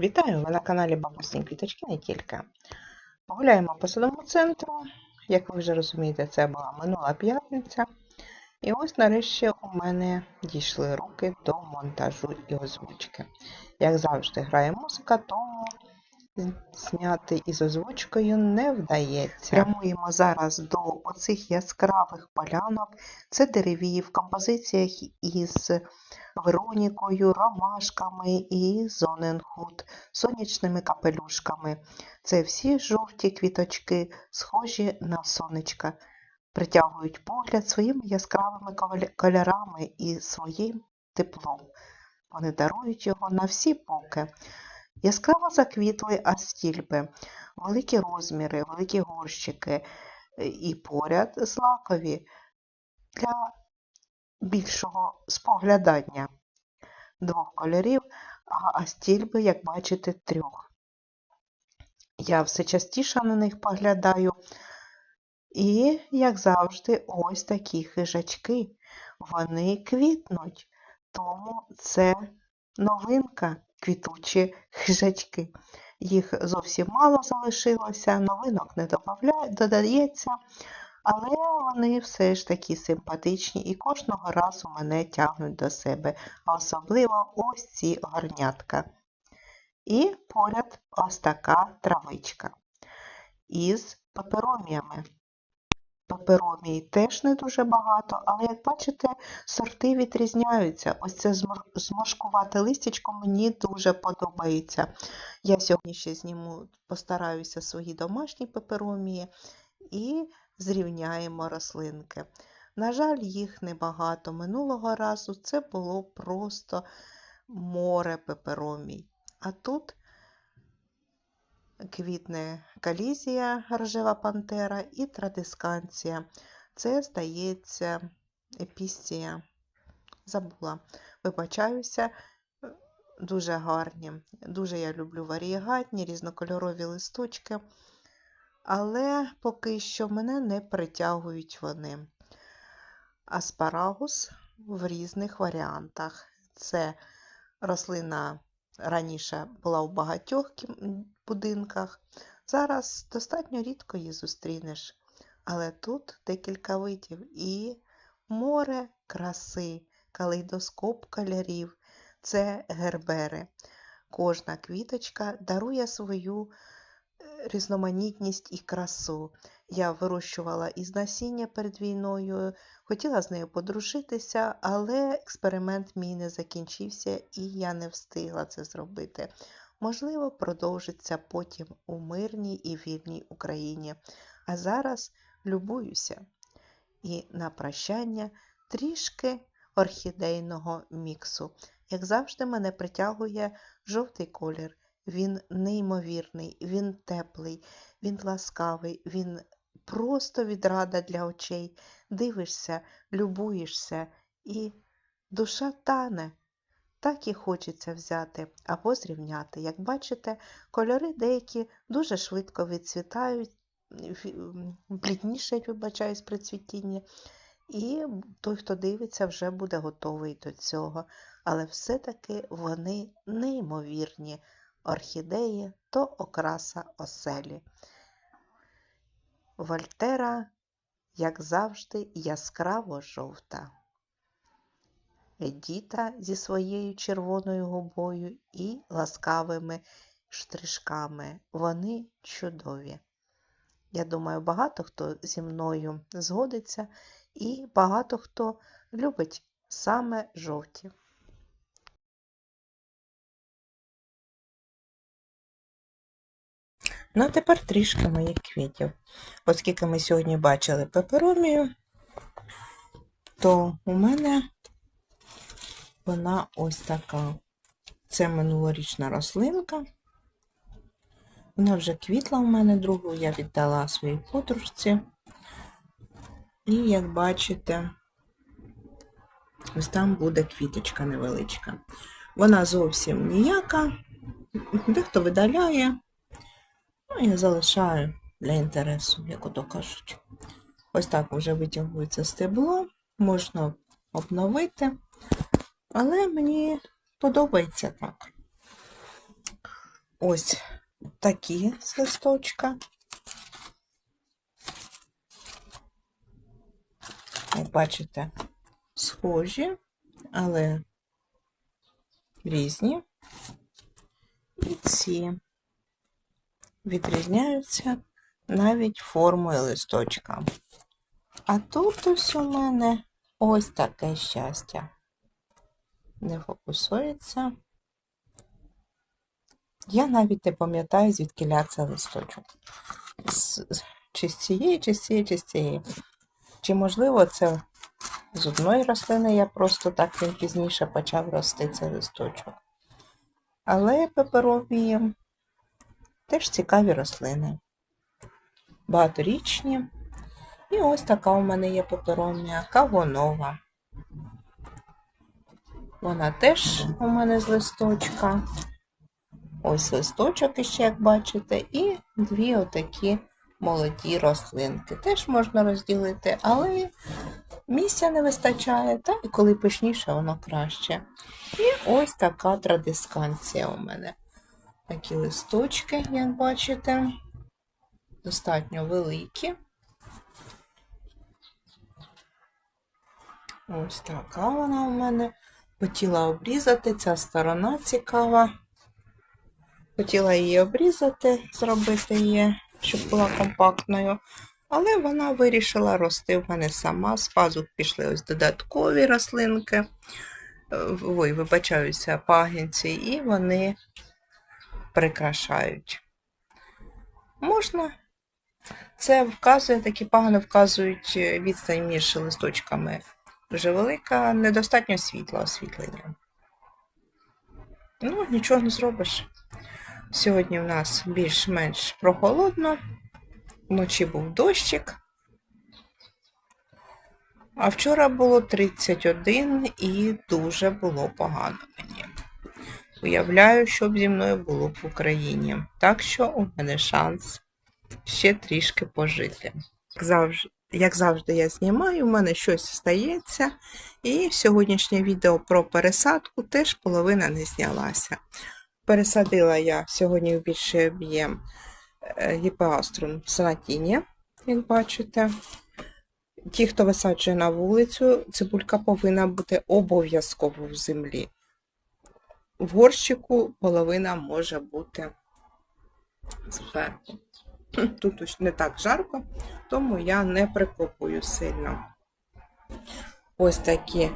Вітаю! Ви на каналі Бабусні Квіточки не тільки. Погуляємо по садовому центру. Як ви вже розумієте, це була минула п'ятниця. І ось нарешті у мене дійшли руки до монтажу і озвучки. Як завжди грає музика, тому зняти із озвучкою не вдається. Прямуємо зараз до оцих яскравих полянок. Це дереві в композиціях із Веронікою, ромашками і зоненхуд, сонячними капелюшками. Це всі жовті квіточки, схожі на сонечка, притягують погляд своїми яскравими кольорами і своїм теплом. Вони дарують його на всі боки. Яскраво заквітли астільби, великі розміри, великі горщики і поряд злакові для більшого споглядання двох кольорів, а астільби, як бачите, трьох. Я все частіше на них поглядаю. І, як завжди, ось такі хижачки. Вони квітнуть, тому це новинка квітучі хижачки. Їх зовсім мало залишилося, новинок не додається, але вони все ж таки симпатичні і кожного разу мене тягнуть до себе, а особливо ось ці горнятка. І поряд ось така травичка із папероміями. Паперомій теж не дуже багато, але, як бачите, сорти відрізняються. Ось це зморшкувате листячко мені дуже подобається. Я сьогодні ще зніму, постараюся свої домашні паперомії і зрівняємо рослинки. На жаль, їх небагато. Минулого разу це було просто море пеперомій. А тут квітне калізія, рожева пантера і традисканція. Це, здається, епістія. Забула. Вибачаюся, дуже гарні. Дуже я люблю варієгатні, різнокольорові листочки, але поки що мене не притягують вони. Аспарагус в різних варіантах. Це рослина раніше була в багатьох будинках. Зараз достатньо рідко її зустрінеш. Але тут декілька видів і море краси, калейдоскоп кольорів це гербери. Кожна квіточка дарує свою різноманітність і красу. Я вирощувала із насіння перед війною, хотіла з нею подружитися, але експеримент мій не закінчився і я не встигла це зробити. Можливо, продовжиться потім у мирній і вільній Україні. А зараз любуюся. І на прощання трішки орхідейного міксу. Як завжди, мене притягує жовтий колір. Він неймовірний, він теплий, він ласкавий, він просто відрада для очей. Дивишся, любуєшся, і душа тане. Так і хочеться взяти або зрівняти. Як бачите, кольори деякі дуже швидко відцвітають, бліднішають, вибачаюсь, при цвітінні. І той, хто дивиться, вже буде готовий до цього. Але все-таки вони неймовірні. Орхідеї то окраса оселі. Вольтера, як завжди, яскраво жовта. Едіта зі своєю червоною губою і ласкавими штришками. Вони чудові. Я думаю, багато хто зі мною згодиться, і багато хто любить саме жовті. Ну, а тепер трішки моїх квітів. Оскільки ми сьогодні бачили пеперомію, то у мене вона ось така. Це минулорічна рослинка. Вона вже квітла у мене другу, я віддала своїй подружці. І, як бачите, ось там буде квіточка невеличка. Вона зовсім ніяка, дехто видаляє. Ну, я залишаю для інтересу, як ото кажуть. Ось так вже витягується стебло, можна обновити, але мені подобається так. ось такі з листочка. Як бачите, схожі, але різні. І ці відрізняються навіть формою листочка. А тут ось у мене ось таке щастя. Не фокусується. Я навіть не пам'ятаю, звідки це листочок. Чи з цієї, чи з цієї, чи з цієї. Чи, можливо, це з одної рослини я просто так пізніше почав рости цей листочок. Але пеперові теж цікаві рослини. Багаторічні. І ось така у мене є пеперонія кавонова. Вона теж у мене з листочка. Ось листочок іще, як бачите, і дві отакі молоді рослинки. Теж можна розділити, але місця не вистачає, та і коли пишніше, воно краще. І ось така традисканція у мене. Такі листочки, як бачите, достатньо великі. Ось така вона у мене. Хотіла обрізати, ця сторона цікава. Хотіла її обрізати, зробити її, щоб була компактною. Але вона вирішила рости в мене сама. З пазух пішли ось додаткові рослинки. Е, ой, вибачаюся, пагінці, і вони прикрашають. Можна. Це вказує, такі пагони вказують е, відстань між листочками дуже велика, недостатньо світла освітлення. Ну, нічого не зробиш. Сьогодні в нас більш-менш прохолодно, вночі був дощик. А вчора було 31 і дуже було погано. Уявляю, що б зі мною було б в Україні. Так що у мене шанс ще трішки пожити. Завжди, як завжди, я знімаю, у мене щось стається. І сьогоднішнє відео про пересадку теж половина не знялася. Пересадила я сьогодні в більший об'єм гіпеаструм санатіні, як бачите. Ті, хто висаджує на вулицю, цибулька повинна бути обов'язково в землі. В горщику половина може бути зверху. Тут не так жарко, тому я не прикопую сильно. Ось такі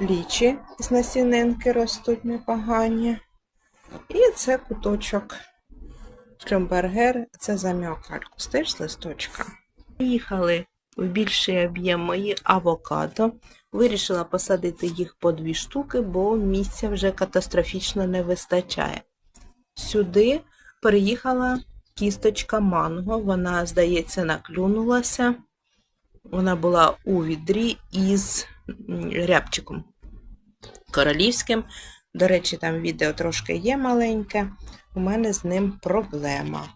лічі з насінинки ростуть непогані. І це куточок шлюмбергер, це заміокалькус, теж з листочка. Приїхали в більший об'єм мої авокадо. Вирішила посадити їх по дві штуки, бо місця вже катастрофічно не вистачає. Сюди переїхала кісточка манго, вона, здається, наклюнулася. Вона була у відрі із рябчиком королівським. До речі, там відео трошки є маленьке. У мене з ним проблема.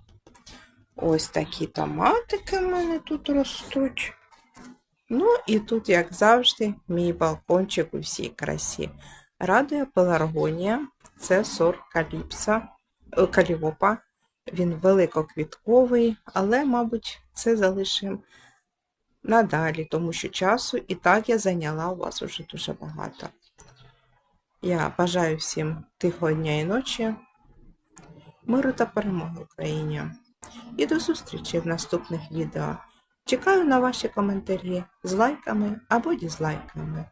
Ось такі томатики в мене тут ростуть. Ну, і тут, як завжди, мій балкончик у всій красі. Радує пеларгонія, це сорт каліпса, е, каліопа. Він великоквітковий, але, мабуть, це залишимо надалі, тому що часу і так я зайняла у вас уже дуже багато. Я бажаю всім тихого дня і ночі, миру та перемоги Україні. І до зустрічі в наступних відео. Чекаю на ваші коментарі з лайками або дізлайками.